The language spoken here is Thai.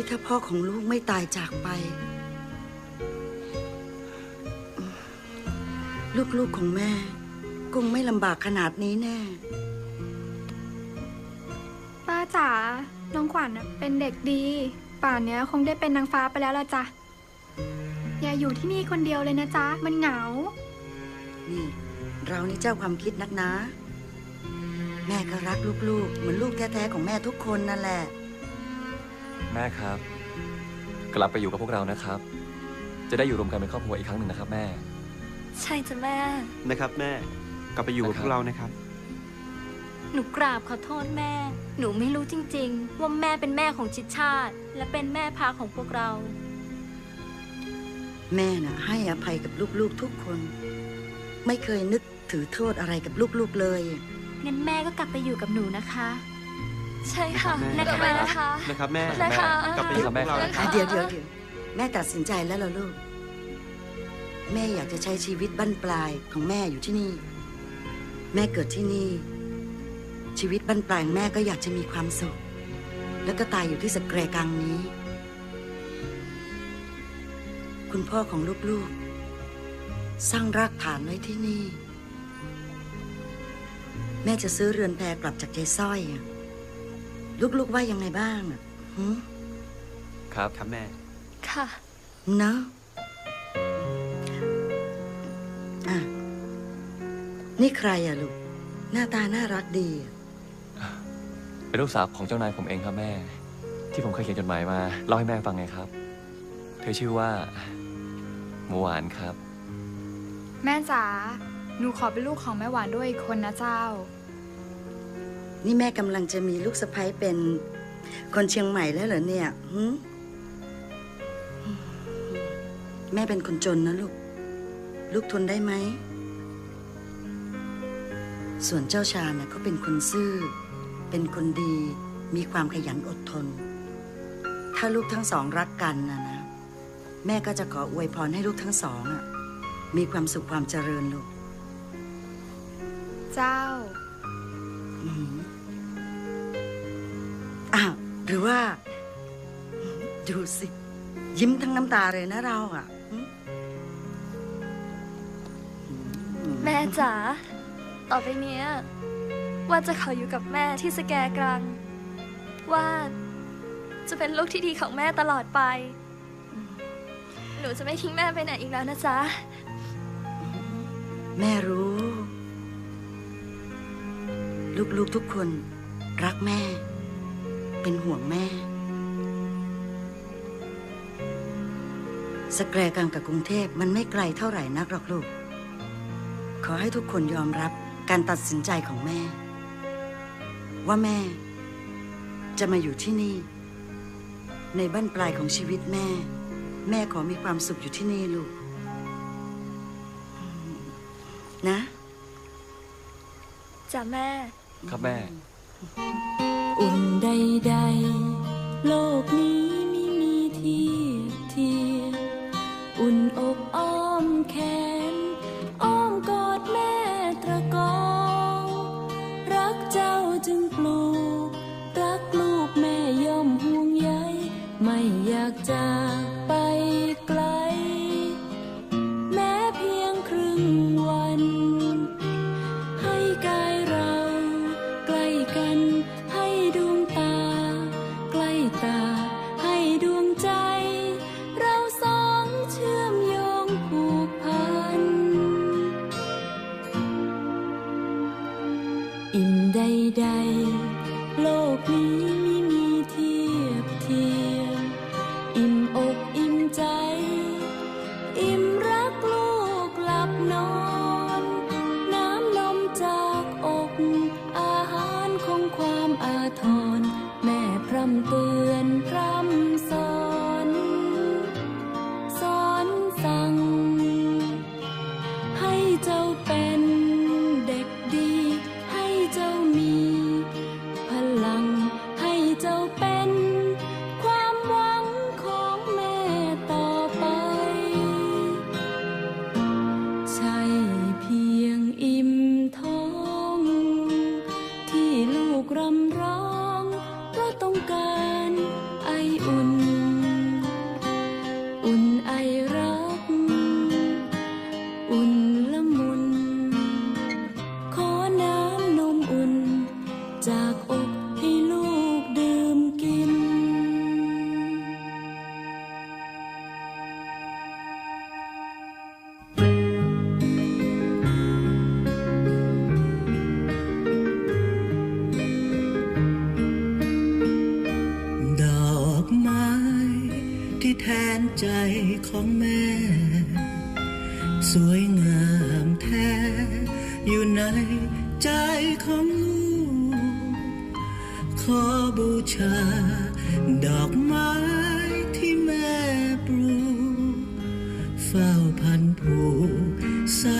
นี่ถ้าพ่อของลูกไม่ตายจากไป ลูกๆของแม่คงไม่ลำบากขนาดนี้แน่ ป้าจ๋า น้องขวัญน่ะเป็นเด็กดี ป่านเนี้ยคงได้เป็นนางฟ้าไปแล้วละจ้ะ อย่าอยู่ที่นี่คนเดียวเลยนะจ๊ะ มันเหงา นี่ เรานี่เจ้าความคิดนักนะ แม่ก็รักลูกๆ เหมือนลูกแท้ๆของแม่ทุกคนนั่นแหละ แม่ครับ กลับไปอยู่กับพวกเรานะครับ จะได้อยู่รวมกันเป็นครอบครัวอีกครั้งหนึ่งนะครับ แม่ ใช่จ้ะแม่ นะครับแม่กลับไปอยู่กับนะครับพวกเรานะครับ หนูกราบขอโทษแม่ หนูไม่รู้จริง ๆ ว่าแม่เป็นแม่ของชิดชาติ และเป็นแม่พาของพวกเรา แม่น่ะ ให้อภัยกับลูกๆทุกคน ไม่เคยนึกถือโทษอะไรกับลูกๆเลย งั้นแม่ก็กลับไปอยู่กับหนูนะคะ ใช่ค่ะแม่นะคะนะคะ นะครับแม่นะคะ กลับไปอยู่กับพวกเราแม่นะคอะรับเดี๋ยวเดี๋ยวเดี๋ยวแม่ตัดสินใจแล้วเหรอลูก แม่อยากจะใช้ชีวิตบั้นปลายของแม่อยู่ที่นี่ แม่เกิดที่นี่ ชีวิตบั้นปลายของแม่ก็อยากจะมีความสุข แล้วก็ตายอยู่ที่สแกรกังนี้ คุณพ่อของลูกๆ สร้างรากฐานไว้ที่นี่ แม่จะซื้อเรือนแพกลับจากใจสร้อยอะ ลูกๆว่ายังไงบ้างอะหืมครับครับแม่ ค่ะ เนอะอะ นี่ใครอะลูก หน้าตาน่ารักดีอะเป็นลูกสาวของเจ้านายผมเองครับแม่ ที่ผมเคยเขียนจดหมายมาเล่าให้แม่ฟังไงครับ เธอชื่อว่าหมูหวานครับ แม่จ๋า หนูขอเป็นลูกของแม่หวานด้วยอีกคนนะเจ้า นี่แม่กำลังจะมีลูกสะใภ้เป็นคนเชียงใหม่แล้วเหรอเนี่ยหืมแม่เป็นคนจนนะลูก ลูกทนได้ไหม ส่วนเจ้าชาเนี่ยเขาเป็นคนซื่อ เป็นคนดี มีความขยันอดทน ถ้าลูกทั้งสองรักกันนะนะ แม่ก็จะขออวยพรให้ลูกทั้งสองอะมีความสุขความเจริญลูก เจ้า อืมอ้าว หรือว่า ดูสิ ยิ้มทั้งน้ำตาเลยนะเราอะอืมอืมแม่จ๋าต่อไปเนี้ย ว่าจะขออยู่กับแม่ที่สแกกลางว่าจะเป็นลูกที่ดีของแม่ตลอดไป หนูจะไม่ทิ้งแม่ไปไหนอีกแล้วนะจ๊ะ แม่รู้ ลูกๆทุกคนรักแม่ เป็นห่วงแม่ สแกรกังกับกรุงเทพมันไม่ไกลเท่าไหร่นักหรอกลูก ขอให้ทุกคนยอมรับการตัดสินใจของแม่ ว่าแม่ จะมาอยู่ที่นี่ ในบ้านปลายของชีวิตแม่ แม่ขอมีความสุขอยู่ที่นี่ลูก นะ จ้ะแม่ ครับแม่ อุ่นใดๆ โลกนี้ไม่มีเทียบเทียบอุ่นอกอ้อมแขน อ้อมกอดแม่ตระกอง รักเจ้าจึงปลูก รักลูกแม่ย่อมห่วงใยไม่อยากจาก ใดๆ โลกนี้ไม่มีเทียบเทียม อิ่มอกอิ่มใจ อิ่มรักลูกหลับนอน น้ำนมจากอก อาหารของความอาทร แม่พร่ำเตือน ใจของแม่ สวยงามแท้ อยู่ในใจของลูก ขอบูชา ดอกไม้ที่แม่ปลูกเฝ้าพันผูกสายใย